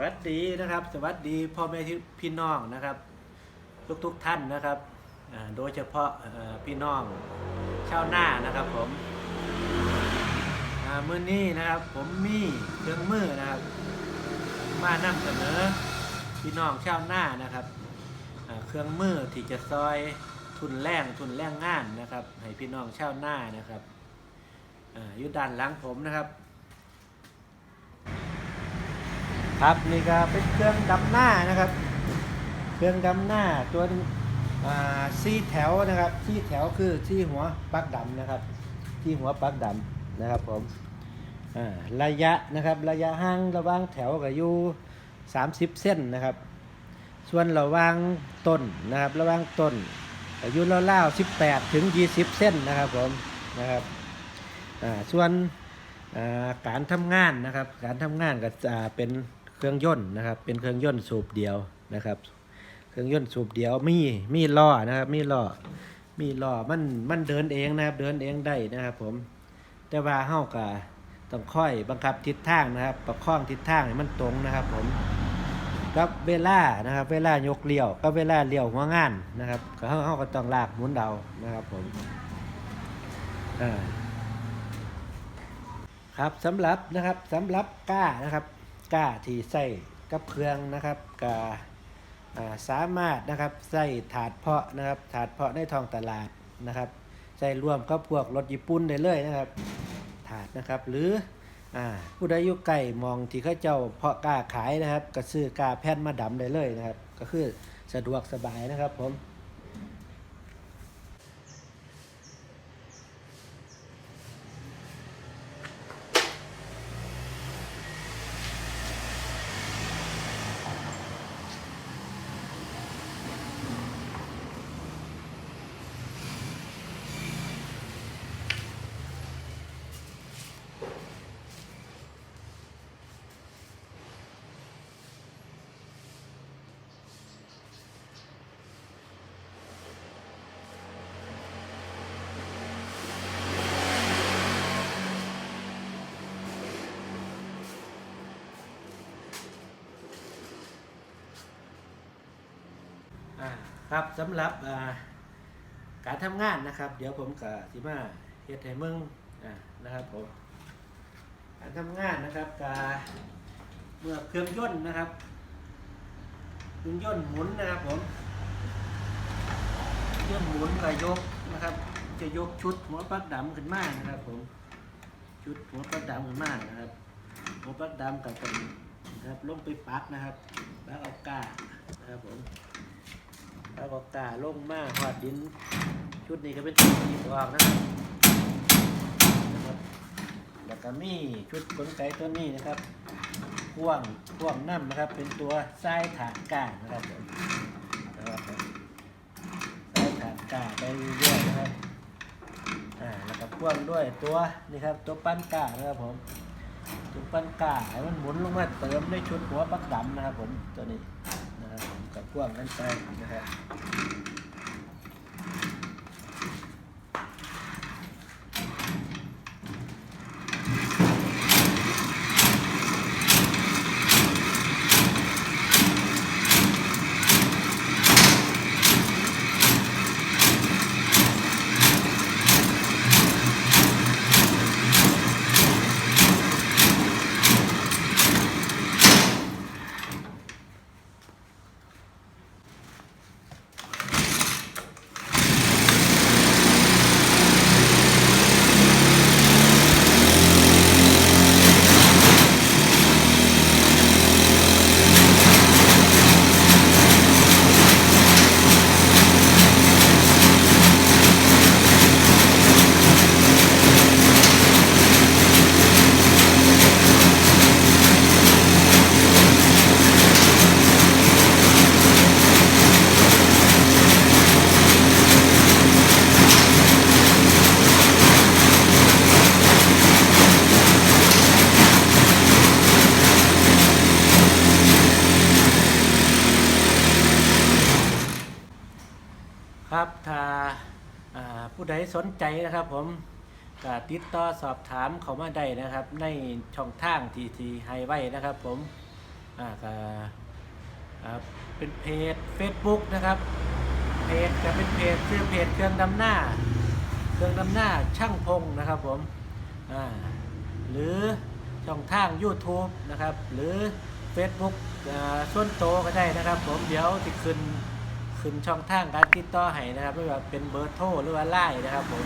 วัสดีนะครับ สวัสดีพ่อแม่พี่น้องนะครับ ทุกทุกๆท่านนะครับโดยเฉพาะพี่น้องชาวนานะครับผมอ่ามื้อนี้นะครับผมมีเครื่องมือนะครับ มานำเสนอพี่น้องชาวนานะครับเครื่องมือที่จะซอยทุนแรงทุนแรงงานนะครับ ให้พี่น้องชาวนานะครับอยู่ด้านหลังผมนะครับ ครับนี่ก็เป็นเครื่องดำหน้านะครับ เครื่องดำหน้าตัวซี่แถวนะครับที่แถวคือที่หัวปักดำนะครับ ที่หัวปักดำนะครับผมระยะนะครับระยะห่างระหว่างแถวก็อยู่30 เส้นนะครับ ส่วนระหว่างต้นนะครับ ระหว่างต้นอายุเล่าวๆ18 ถึง 20 เส้นนะครับผมนะครับส่วนการทำงานนะครับ การทำงานก็เป็น รื่องยนต์นะครับ เป็นเครื่องยนต์สูบเดียวนะครับ เครื่องยนต์สูบเดียวมีมีล้อนะครับ มีล้อมีล้อมันมันเดินเองนะครับ เดินเองได้นะครับผมแต่ว่าเฮาก็ต้องค่อยบังคับทิศทางนะครับ ประคองทิศทางให้มันตรงนะครับผมกับเวลานะครับ เวลายกเลี้ยวกับเวลาเลี้ยวหัวงานนะครับก็เฮาเฮาก็ต้องลากหมุนเดานะครับผมอ่าครับสำหรับนะครับสำหรับก้านะครับ ก้าที่ใส่กับเครื่องนะครับกาสามารถนะครับใส่ถาดเพาะนะครับถาดเพาะในทองตลาดนะครับใส่รวมกับพวกรถญี่ปุ่นได้เลยนะครับ ถาดนะครับหรืออ่าผู้ใดอยู่ใกล้มองที่เขาเจ้าเพาะกล้าขายนะครับ ก็ซื้อกาแผ่นมาดำได้เลยนะครับ ก็คือสะดวกสบายนะครับผม อ่าครับสำหรับอ่าการทำงานนะครับ เดี๋ยวผมกับสิมาเฮ็ดให้มึงอ่านะครับผมการทำงานนะครับกาเมื่อเครื่องยนต์นะครับเครื่องยนต์หมุนนะครับผมเครื่องยนต์หมุนก็ยกนะครับ จะยกชุดหัวปลั๊กดำขึ้นมานะครับผมชุดหัวปลั๊กดำขึ้นมานะครับหัวปลั๊กดำกับเป็นนะครับลงไปปักนะครับ แล้วเอาก้านะครับผม แล้วก็กาลงมาหอดดิน ชุดนี้ก็เป็นชุดที่ออกนะครับนะครับแล้วก็มีชุดกลไกตัวนี้นะครับพ่วงพ่วงน้ำนะครับ เป็นตัวทรายฐานกานะครับผมนะครับผมทรายฐานกาไปเรื่อยๆนะครับอ่าแล้วก็พ่วงด้วยตัวนี่ครับตัวปั้นกานะครับผมตัวปั้นกาให้มันหมุนลงมาเติมด้วยชุดหัวปักดำนะครับผมตัวนี้ กับพวกนั้นไปนะครับ ครับถ้าผู้ใดสนใจนะครับผมก็ติดต่อสอบถามเขามาได้นะครับ ในช่องทางที่ที่ให้ไว้นะครับผมอ่าก็เป็นเพจ Facebook นะครับ เพจจะเป็นเพจชื่อเพจเครื่องดำหน้า เครื่องดำหน้าช่างพงนะครับผมอ่าหรือช่องทาง YouTube นะครับ หรือ Facebook ส่วนโตก็ได้นะครับ ผมเดี๋ยวจะขึ้น ขึ้นช่องทางการติดต่อให้นะครับไม่ว่าเป็นเบอร์โทรหรือว่าไลน์นะครับผม